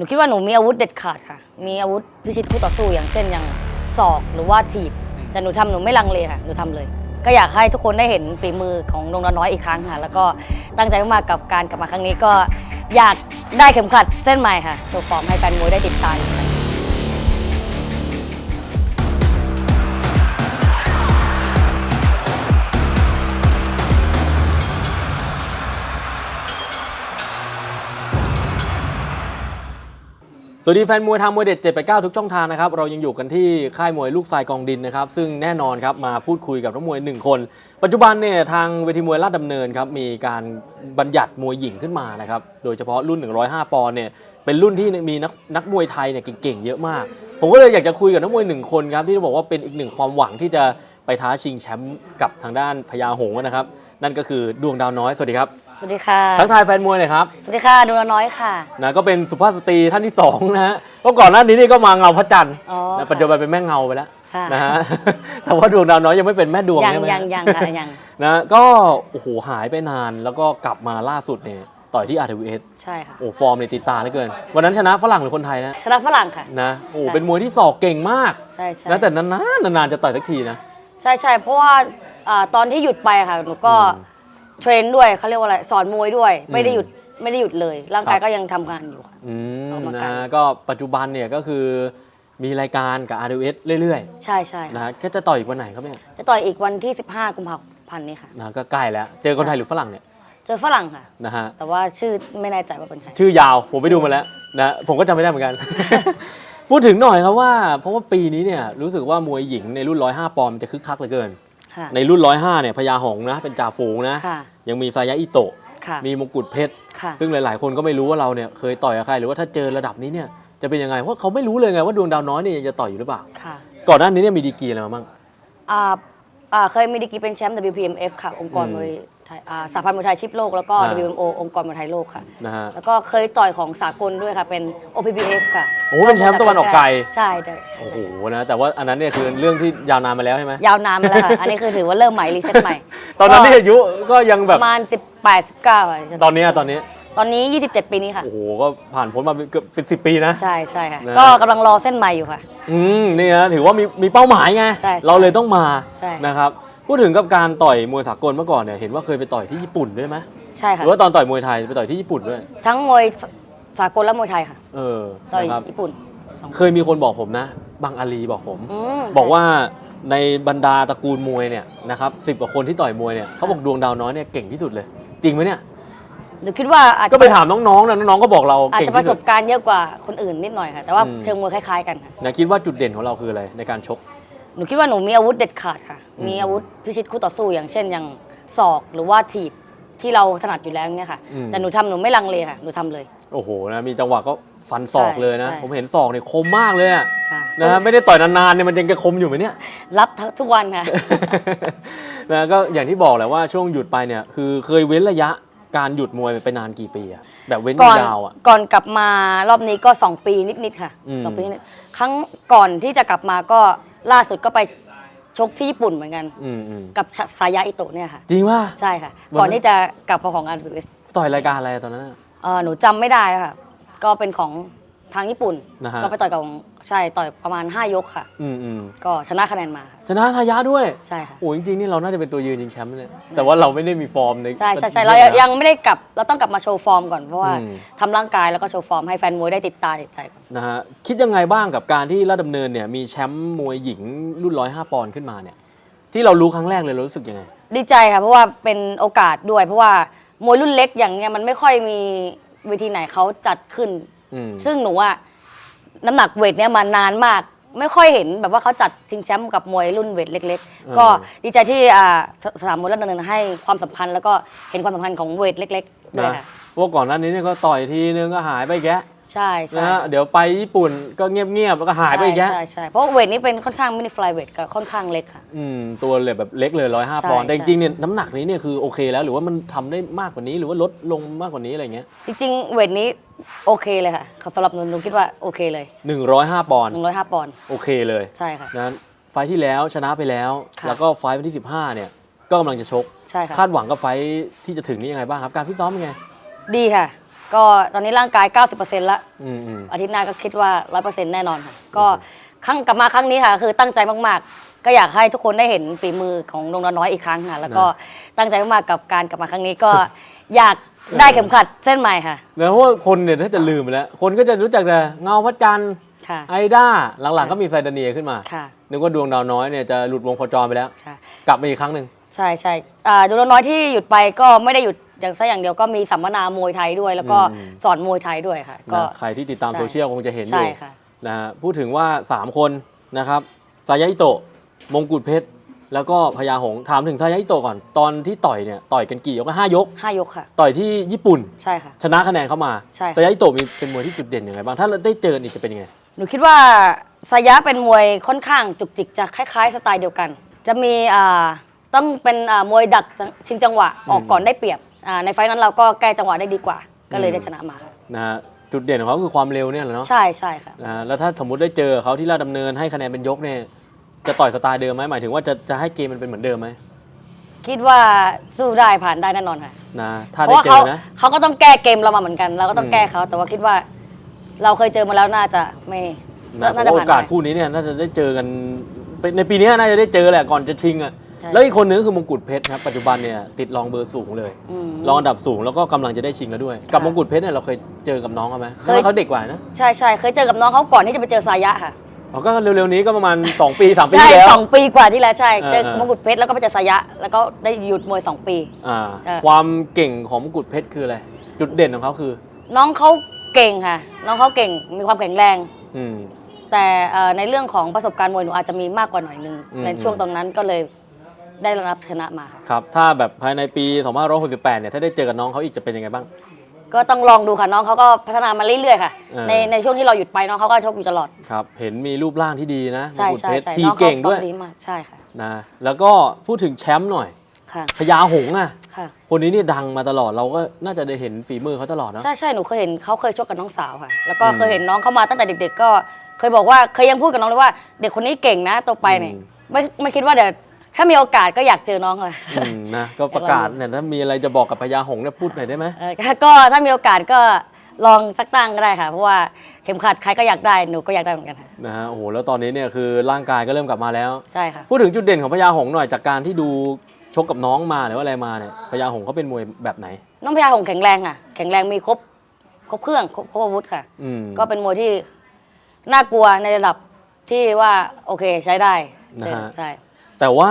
นูคิดว่าหนูมีอาวุธเด็ดขาดค่ะ มีอาวุธพิชิตคู่ต่อสู้อย่างเช่นอย่างศอกหรือว่าถีบ แต่หนูทำหนูไม่ลังเลค่ะ หนูทำเลย ก็อยากให้ทุกคนได้เห็นฝีมือของดงน้อยอีกครั้งค่ะ แล้วก็ตั้งใจมากกับการกลับมาครั้งนี้ก็อยากได้เข็มขัดเส้นใหม่ค่ะตัวฟอร์มให้แฟนมวยได้ติดตาม วัสดีแฟนมวยทางมวยเด็ด 789 ทุกช่องทางนะครับ เรายังอยู่กันที่ค่ายมวยลูกทรายกองดินนะครับ ซึ่งแน่นอนครับมาพูดคุยกับนักมวยหนึ่งคน ปัจจุบันเนี่ยทางเวทีมวยลาดดำเนินครับมีการบัญญัติมวยหญิงขึ้นมานะครับ โดยเฉพาะรุ่น 105 ปอนด์เนี่ยเป็นรุ่นที่มีนักนักมวยไทยเนี่ยเก่งๆ เยอะมาก ผมก็เลยอยากจะคุยกับนักมวยหนึ่งคนครับที่บอกว่าเป็นอีกหนึ่งความหวังที่จะ ไปท้าชิงแชมป์กับทางด้านพญาหงส์นะครับ นั่นก็คือดวงดาวน้อย สวัสดีครับสวัสดีค่ะ ทักทายแฟนมวยหน่อยครับสวัสดีค่ะดวงดาวน้อยค่ะ นะก็เป็นสุภาพสตรีท่านที่สองนะฮะก็ก่อนหน้านี้นี่ก็มาเงาพระจันทร์อ๋อนะค่ะปัจจุบันเป็นแม่เงาไปแล้วค่ะ นะฮะ แต่ว่าดวงดาวน้อยยังไม่เป็นแม่ดวงยังใช่ไหมยังยังค่ะยังนะก็โอ้โหหายไปนานแล้วก็กลับมาล่าสุดเนี่ยต่อยที่ RWS ใช่ค่ะโอ้ฟอร์มเนี่ยติดตาเหลือเกิน วันนั้นชนะฝรั่งหรือคนไทยนะคณะฝรั่งค่ะ นะโอ้ใช่ เป็นมวยที่ศอกเก่งมากใช่ใช่นะแต่นานๆนานๆจะต่อยสักทีนะ ใช่ใช่เพราะว่าอ่าตอนที่หยุดไปค่ะหนูก็อืมเทรนด้วยเขาเรียกว่าอะไรสอนมวยด้วย ไม่ได้อืมหยุดไม่ได้หยุดเลย ร่างกายครับ ก็ยังทำงานอยู่ค่ะ อืมออกกำลังกายนะก็ปัจจุบันเนี่ยก็คือมีรายการกับ RWS เรื่อยใช่ใช่ๆนะฮะแค่จะต่อยอีกวันไหนครับเนี่ยจะต่อยอีกวันที่ 15 กุมภาพันธ์นี้ค่ะนะก็ใกล้แล้ว เจอคนไทยหรือฝรั่งเนี่ยเจอฝรั่งค่ะ นะฮะแต่ว่าชื่อไม่แน่ใจว่าเป็นใคร ชื่อยาวผมไปดูมาแล้วนะผมก็จำไม่ได้เหมือนกัน พูดถึงหน่อยครับว่า เพราะว่าปีนี้เนี่ยรู้สึกว่ามวยหญิงในรุ่น105ปอนด์มันจะคึกคักเหลือเกิน ค่ะ ในรุ่น105เนี่ยพญาหงส์นะเป็นจ่าฝูงนะ ค่ะ ยังมีซายะอิโตะ ค่ะ มีมงกุฎเพชร ค่ะ ซึ่งหลาย ๆ คนก็ไม่รู้ว่าเราเนี่ยเคยต่อยกับใคร หรือว่าถ้าเจอระดับนี้เนี่ยจะเป็นยังไง เพราะเขาไม่รู้เลยไงว่าดวงดาวน้อยเนี่ยยังจะต่อยอยู่หรือเปล่า ค่ะก่อนหน้านี้เนี่ยมีดีกรีอะไรมาบ้าง อ่าอ่าเคยมีดีกรีเป็นแชมป์ WPMF ค่ะ องค์กรอืม มวย ไทยอ่าสหพันธ์มวยไทยชิปโลกแล้วก็ อ่า WMO องค์กรมวยไทยโลกค่ะ นะฮะ แล้วก็เคยต่อยของสากลด้วยค่ะ เป็น OPBF ค่ะโอ้เป็นแชมป์ตะวันออกไกล ใช่ใช่โอ้โหนะแต่ว่าอันนั้นเนี่ยคือเรื่องที่ยาวนานมาแล้วใช่ไหมยาวนานมาแล้วค่ะ อันนี้คือถือว่าเริ่มใหม่ รีเซ็ตใหม่ตอนนั้นที่อายุก็ยังแบปบระมาณ 18 19ค่ะใช่ไหมตอนเนี้ยตอนนี้ตอนนี้ 27 ปีนี้ค่ะ โอ้โหก็ผ่านพ้นมาเกือบเป็นสิปีนะ ใช่ใช่ค่ะ นะ ก็กำลังรอเส้นใหม่อยู่ค่ะ อืมนี่นะถือว่ามีมีเป้าหมายไง ใช่ใช่เราเลยต้องมาใช่ นะครับ พูดถึงกับการต่อยมวยสากลเมื่อก่อนเนี่ยเห็นว่าเคยไปต่อยที่ญี่ปุ่นด้วยไหมใช่หค่ะ รือว่าตอนต่อยมวยไทยไปต่อยที่ญี่ปุ่นด้วย ทั้งมวยสากลและมวยไทยค่ะ เออต่อยนะครับญี่ปุ่นสองเคยมีคนบอกผมนะ บางอาลีบอกผมอืมบอกว่าในบรรดาตระกูลมวยเนี่ยนะครับสิบกว่าคนที่ต่อยมวยเนี่ยเขาบอกดวงดาวน้อยเนี่ยเก่งที่สุดเลย จริงไหมเนี่ย หนูคิดว่าอาจก็จะไปถามน้องๆนะน้องๆก็บอกเราอาจเก่งจะประที่สสุด บการณ์เยอะกว่าคนอื่นนิดหน่อยค่ะ แต่ว่าอืม เชิงมวยคล้ายๆกันค่ะ นะคิดว่าจุดเด่นของเราคืออะไรในการชก หนูคิดว่าหนูมีอาวุธเด็ดขาดค่ะอืมมีอาวุธพิชิตคู่ต่อสู้อย่างเช่นอย่างศอกหรือว่าถีบที่เราถนัดอยู่แล้วเนี่ยค่ะแต่หนูทำหนูไม่ลังเลค่ะ หนูทำเลย โอ้โหนะมีจังหวะก็ฟันศอกเลยนะ ใช่ ผมเห็นศอกเนี่ยคมมากเลยอะค่ะนะฮะไม่ได้ต่อยนานๆเนี่ยมันยังจะคมอยู่ไหมเนี่ย รับทุกวันค่ะ นะก็อย่างที่บอกแหละว่าช่วงหยุดไปเนี่ยคือเคยเว้นระยะการหยุดมวยไปนานกี่ปีอะแบบเว้นก่อนยาวๆอะ ก่อนกลับมารอบนี้ก็ 2 ปีนิดๆค่ะอืม สองปีนิดๆครั้งก่อนที่จะกลับมาก็ ล่าสุดก็ไปชกที่ญี่ปุ่นเหมือนกัน อืมอืมกับสายาอิโตะเนี่ยค่ะ จริงว่า ใช่ค่ะ วันนั้น ก่อนที่จะกลับมาของ r อ s ต่อยรายการอะไรตอนนั้นอะเออหนูจำไม่ได้แล้วค่ะ ก็เป็นของ ทางญี่ปุ่น นะฮะ ก็ไปต่อยกับใช่ต่อยประมาณ 5 ยกค่ะ อืมอืมก็ชนะคะแนนมาค่ะชนะทายาด้วยใช่ค่ะ โอ้จริงๆนี่เราน่าจะเป็นตัวยืนจริงแชมป์เลยแต่ว่าเราไม่ได้มีฟอร์มใน ใช่ใช่ใช่เรายังไม่ได้กลับเราต้องกลับมาโชว์ฟอร์มก่อนเพราะว่าอืม ทำร่างกายแล้วก็โชว์ฟอร์มให้แฟนมวยได้ติดตาติดใจก่อนนะฮะคิดยังไงบ้างกับการที่ราชดำเนินเนี่ยมีแชมป์มวยหญิงรุ่นร้อยห้าปอนด์ขึ้นมาเนี่ยที่เรารู้ครั้งแรกเลยเรารู้สึกยังไง ดีใจค่ะเพราะว่าเป็นโอกาสด้วย เพราะว่ามวยรุ่นเล็กอย่างเนี้ยมันไม่ค่อยมีเวทีไหนเขาจัดขึ้นอืม ซึ่งหนูอะน้ำหนักเวทเนี้ยมานานมาก ไม่ค่อยเห็นแบบว่าเขาจัดชิงแชมป์กับมวยรุ่นเวทเล็ก ๆ ก็ดีใจที่อ่าสสนามมวยรัตนเนินให้ความสำคัญแล้วก็เห็นความสำคัญของเวทเล็ก ๆ ด้วยนะค่ะเพราะก่อนหน้านี้เนี่ยก็ต่อยทีนึงก็หายไปอีกแกะ ใช่ใช่นะฮะเดี๋ยวไปญี่ปุ่นก็เงียบๆแล้วก็หายไปอีกแกะใช่ใช่เพราะเวทนี้เป็นค่อนข้างมินิฟลายเวทก็ค่อนข้างเล็กค่ะ อืมตัวเลยแบบเล็กเลยร้อยห้าใช่ปอนด์แต่จใช่ ริงๆเนี่ยน้ำหนักนี้เนี่ยคือโอเคแล้วหรือว่ามันทำได้มากกว่านี้หรือว่าลดลงมากกว่านี้อะไรเงี้ยจริงๆเวทนี้โอเคเลยค่ะสำหรับหนูหนูคิดว่าโอเคเลยหนึ่งร้อยห้าปอนด์105ปอนด์โอเคเลยใช่ค่ะนะไฟล์ที่แล้วชนะไปแล้ว ค่ะ แล้วก็ไฟล์วันที่ 15 เนี่ย ก็กำลังจะชก ใช่ค่ะ คาดหวังกับไฟล์ที่จะถึงนี้ยังไงบ้างครับ การฟิตซ้อมเป็นไง ดีค่ะ ก็ตอนนี้ร่างกาย 90%ละอืมอืมอาทิตย์หน้าก็คิดว่า 100%แน่นอนค่ะ ก็ครั้งกลับมาครั้งนี้ค่ะ คือตั้งใจมากๆ ก็อยากให้ทุกคนได้เห็นฝีมือของดวงดาวน้อยอีกครั้งค่ะ แล้วก็ตั้งใจมากๆกับการกลับมาครั้งนี้ก็ อยากได้เข็มขัดเส้นใหม่ค่ะ แล้วเพราะว่าคนเนี่ยถ้าจะลืมไปแล้ว คนก็จะรู้จักแต่เงาพระจันทร์ค่ะ ไอด้าหลังๆ ก็มีไซดาเนียขึ้นมา ค่ะ นึกว่าดวงดาวน้อยเนี่ยจะหลุดวงโคจรไปแล้ว ค่ะ กลับมาอีกครั้งหนึ่ง ใช่ใช่อ่าดวงดาวน้อยที่หยุดไปก็ไม่ได้หยุด อย่างซะอย่างเดียวก็มีสัมมนามวยไทยด้วย แล้วก็อืม สอนมวยไทยด้วยค่ะ ก็ นะใครที่ติดตามใช่ โซเชียลคงจะเห็นอใช่ยู่ค่ะ นะฮะพูดถึงว่า 3 คนนะครับซายาอิโตะมงกุฎเพชร แล้วก็พญาหงส์ถามถึงซายาอิโตะก่อน ตอนที่ต่อยเนี่ยต่อยกันกี่ยกนะห้ายก ห้ายกค่ะ ต่อยที่ญี่ปุ่น ใช่ค่ะ ชนะคะแนนเข้ามาใช่ค่ะ ซายาอิโตะมีเป็นมวยที่จุดเด่นยังไงบ้าง ถ้าเราได้เจออีกจะเป็นยังไง หนูคิดว่าสายะเป็นมวยค่อนข้างจุกจิกจะคล้ายๆ สไตล์เดียวกัน จะมีอ่าต้องเป็นอ่ามวยดักจังชิงจังหวะออกก่อนได้เปรียบ อ่าในไฟล์นั้นเราก็แก้จังหวะได้ดีกว่า ก็เลยอืมได้ชนะมานะฮะจุดเด่นของเขาคือความเร็วเนี่ยแหละเนาะใช่ใช่ค่ะนะฮะแล้วถ้าสมมติได้เจอเขาที่ลาดดำเนินให้คะแนนเป็นยกเนี่ยจะต่อยสไตล์เดิมไหมหมายถึงว่าจะจะให้เกมมันเป็นเหมือนเดิมไหมคิดว่าสู้ได้ผ่านได้แน่นอนค่ะนะถ้าเพได้ราะว่าเจเขาอนะ เขาก็ต้องแก้เกมเรามาเหมือนกัน เราก็ต้องอืมแก้เขาแต่ว่าคิดว่า เราเคยเจอมาแล้วน่าจะไม่นะน่าเพจะราะโอผ่านกาสได้ คู่นี้เนี่ยน่าจะได้เจอกันเป็นในปีนี้น่าจะได้เจอแหละก่อนจะชิงอะใช่ แล้วอีกคนนึงก็คือมงกุฎเพชรครับปัจจุบันเนี่ยติดรองเบอร์สูงเลยอืม รองอันดับสูงแล้วก็กำลังจะได้ชิงแล้วด้วย กับค่ะมงกุฎเพชรเนี่ยเราเคยเจอกับน้องเขาไหมเคยเพราะว่าเขาเด็กกว่านะใช่ใช่เคยเจอกับน้องเขาก่อนที่จะไปเจอสายะค่ะเขาก็เร็วๆนี้ก็ประมาณ 2 ปี 3 ปีใช่ที่แล้ว สองปีกว่าที่แล้วใช่เจอเออเออ มงกุฎเพชรแล้วก็ไปเจอสายะ แล้วก็ได้หยุดมวยสองปี อ่าเออ ความเก่งของมงกุฎเพชรคืออะไรจุดเด่นของเขาคือน้องเขาเก่งค่ะ น้องเขาเก่งมีความแข็งแรง อืม แต่เอ่อในเรื่องของประสบการณ์มวยหนูอาจจะมีมากกว่าหน่อยนึงอืม ในช่วงตรงนั้นก็เลย ได้รับชนะมาค่ะครับถ้าแบบภายในปี2568เนี่ยถ้าได้เจอกับน้องเขาอีกจะเป็นยังไงบ้าง ก็ต้องลองดูค่ะน้องเขาก็พัฒนามาเรื่อยๆค่ะ เออ ในในช่วงที่เราหยุดไปน้องเขาก็ชกอยู่ตลอดครับเห็นมีรูปร่างที่ดีนะมใช่งกุฎใช่เพชรใช่ทีน้องเขาเก่งด้วยซ้อมดีมากใช่ค่ะนะแล้วก็พูดถึงแชมป์หน่อยค่ะพญาหงส์อะค่ะ คนนี้เนี่ยดังมาตลอดเราก็น่าจะได้เห็นฝีมือเขาตลอดเนาะใช่ใช่หนูเคยเห็นเขาเคยชกกับน้องสาวค่ะ แล้วก็อืม เคยเห็นน้องเขามาตั้งแต่เด็ก ๆ ก็เคยบอกว่าเคยยังพูดกับน้องเลยว่า เด็กคนนี้เก่งนะโตไปเนี่ยอืมไม่ไม่คิดว่าเดี๋ยว ถ้ามีโอกาสก็อยากเจอน้องเลยอืมนะก็ประกาศเนี่ยถ้ามีอะไรจะบอกกับพญาหงส์เนี่ยพูดหน่อยได้ไหม เออก็ถ้ามีโอกาสก็ลองสักตั้งก็ได้ค่ะ เพราะว่าเข็มขัดใครก็อยากได้หนูก็อยากได้เหมือนกันค่ะนะฮะโอ้โหแล้วตอนนี้เนี่ยคือร่างกายก็เริ่มกลับมาแล้ว ใช่ค่ะ พูดถึงจุดเด่นของพญาหงส์หน่อยจากการที่ดูชกกับน้องมาหรือว่าอะไรมาเนี่ยพญาหงส์เขาเป็นมวยแบบไหน น้องพญาหงส์แข็งแรงค่ะ แข็งแรงมีครบครบเครื่องครบครบอาวุธค่ะ อืม ก็เป็นมวยที่น่ากลัวในระดับที่ว่าโอเคใช้ได้นะฮะ ใช่ แต่ว่า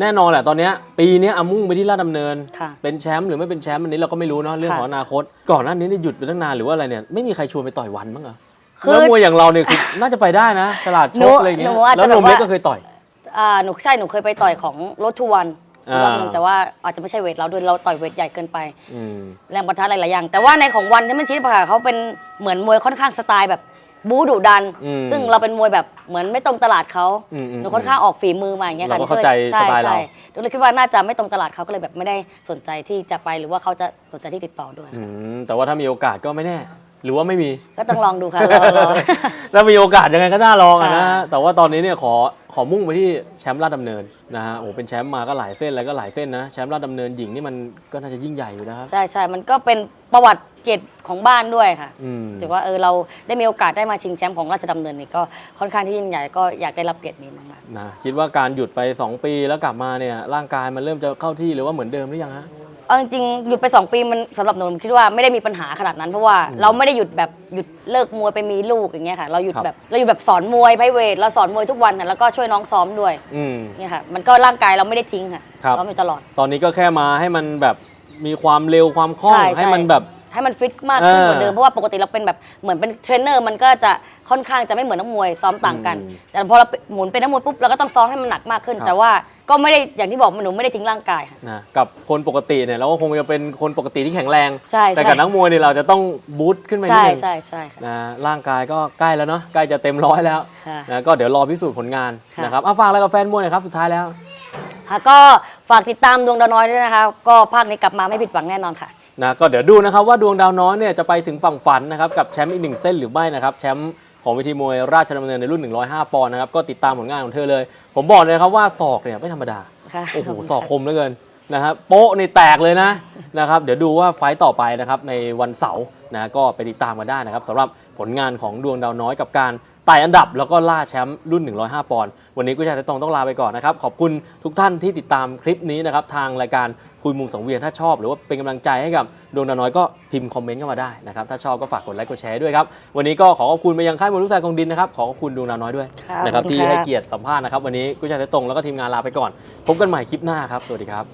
แน่นอนแหละตอนเนี้ยปีเนี้ยอามุ่งไปที่ลาดดำเนิน ค่ะ เป็นแชมป์หรือไม่เป็นแชมป์อันนี้เราก็ไม่รู้เนาะเรื่องค่ะของอนาคต ก่อนหน้านี้เนี่ยหยุดไปตั้งนานหรือว่าอะไรเนี่ยไม่มีใครชวนไปต่อยวันบ้างเหรอคือแล้วมวยอย่างเราเนี่ยคือ น่าจะไปได้นะ ฉลาดชหนูกอะไรเงี้หยนูอาจจะแล้วนมแบบว่าเล็กก็เคยต่อย อ่าหนูใช่หนูเคยไปต่อยของรถทูวันอ่า รอบหนึงแต่ว่าอาจจะไม่ใช่เวทเราด้วยเราต่อยเวทใหญ่เกินไป อืม แรงประทะหลายๆอย่าง แต่ว่าในของวันที่มันชี้ปะค่ะเขาเป็นเหมือนมวยค่อนข้างสไตล์แบบ บู๊ดุดัน อืมซึ่งเราเป็นมวยแบบเหมือนไม่ตรงตลาดเขาอืมอืมหนูค่อนข้างออกฝีมือมาอย่างเงี้ยค่ะเราก็เข้าใจช่สไตล์เรา ใช่หนูเลยคิดว่าน่าจะไม่ตรงตลาดเขาก็เลยแบบไม่ได้สนใจที่จะไปหรือว่าเขาจะสนใจที่ติดต่อด้วย อืมแต่ว่าถ้ามีโอกาสก็ไม่แน่ หรือว่าไม่มี ก็ต้องลองดูค่ะรอรอ ถ้ามีโอกาสยังไงก็น่าลองอะนะค่ะแต่ว่าตอนนี้เนี่ยขอขอมุ่งไปที่แชมป์ลาดดำเนินนะฮะโอ้โหเป็นแชมป์มาก็หลายเส้นแล้วก็หลายเส้นนะแชมป์ลาดดำเนินหญิงนี่มันก็น่าจะยิ่งใหญ่อยู่นะครับ ใช่ใช่มันก็เป็นประวัติเกียรติของบ้านด้วยค่ะอืม ถือว่าเออเราได้มีโอกาสได้มาชิงแชมป์ของราชดำเนินนี่ก็ค่อนข้างที่ยิ่งใหญ่ก็อยากได้รับเกียรตินี้มากนะคิดว่าการหยุดไป 2 ปีแล้วกลับมาเนี่ยร่างกายมันเริ่มจะเข้าที่หรือว่าเหมือนเดิมหรือยังฮะ ๆ เอาจริงๆหยุดไป 2 ปีมันสำหรับหนูคิดว่าไม่ได้มีปัญหาขนาดนั้นเพราะว่าเราไม่ได้หยุดแบบหยุดเลิกมวยไปมีลูกอย่างเงี้ยค่ะ เราหยุดครับ แบบเราหยุดแบบสอนมวยไพรเวทเราสอนมวยทุกวันค่ะแล้วก็ช่วยน้องซ้อมด้วยอืม เนี่ยค่ะมันก็ร่างกายเราไม่ได้ทิ้งค่ะครับ ซ้อมอยู่ตลอด ตอนนี้ก็แค่มาให้มันแบบมีความเร็วความคล่องใช่ให้มันแบบ ให้มันฟิตมากขึ้นเออกว่าเดิมเพราะว่าปกติเราเป็นแบบเหมือนเป็นเทรนเนอร์มันก็จะค่อนข้างจะไม่เหมือนนักมวยซ้อมต่างกันอืมแต่พอเราหมุนเป็นนักมวยปุ๊บเราก็ต้องซ้อมให้มันหนักมากขึ้นครับแต่ว่าก็ไม่ได้อย่างที่บอกหนูไม่ได้ทิ้งร่างกายค่ะ นะกับคนปกติเนี่ยเราก็คงจะเป็นคนปกติที่แข็งแรง ใช่แต่ใช่กับนักมวยเนี่ยเราจะต้องบูสต์ขึ้นมานิดใช่นึงใช่ใช่ค่ะ นะร่างกายก็ใกล้แล้วเนาะใกล้จะเต็มร้อยแล้วค่ะนะก็เดี๋ยวรอพิสูจน์ผลงานค่ะ นะครับเอาฝากอะไรกับแฟนมวยหน่อยครับสุดท้ายแล้ว ค่ะก็ฝากติดตามดวงดาวน้อยด้วยนะคะ ก็ภาคนี้กลับมาไม่ผิดหวังแน่นอนค่ะ นะก็เดี๋ยวดูนะครับว่าดวงดาวน้อยเนี่ยจะไปถึงฝั่งฝันนะครับกับแชมป์อีกหนึ่งเส้นหรือไม่นะครับแชมป์ของเวทีมวยราชดำเนินในรุ่น 105 ปอนด์นะครับก็ติดตามผลงานของเธอเลย ผมบอกเลยครับว่าศอกเนี่ยไม่ธรรมดาค่ะโอ้โหขอบคุณศอกค่ะคมเหลือเกินนะครับโป๊ะนี่แตกเลยนะนะครับเดี๋ยวดูว่าไฟต์ต่อไปนะครับในวันเสาร์นะก็ไปติดตามมาได้นะครับสำหรับผลงานของดวงดาวน้อยกับการ ไต่อันดับแล้วก็ล่าแชมป์รุ่น 105 ปอนด์ วันนี้กุ้ยชายไทยตรงต้องลาไปก่อนนะครับ ขอบคุณทุกท่านที่ติดตามคลิปนี้นะครับ ทางรายการคุยมุมสังเวียน ถ้าชอบหรือว่าเป็นกำลังใจให้กับดวงดาวน้อยก็พิมพ์คอมเมนต์เข้ามาได้นะครับ ถ้าชอบก็ฝากกดไลค์กดแชร์ด้วยครับ วันนี้ก็ขอขอบคุณไปยังค่ายมวยลูกทรายกองดินนะครับ ขอขอบคุณดวงดาวน้อยด้วยครับนะครับขอบคุณที่ให้ครับ เกียรติสัมภาษณ์นะครับ วันนี้กุ้ยชายไทยตรงแล้วก็ทีมงานลาไปก่อน พบกันใหม่คลิปหน้าครับ สวัสดีครับ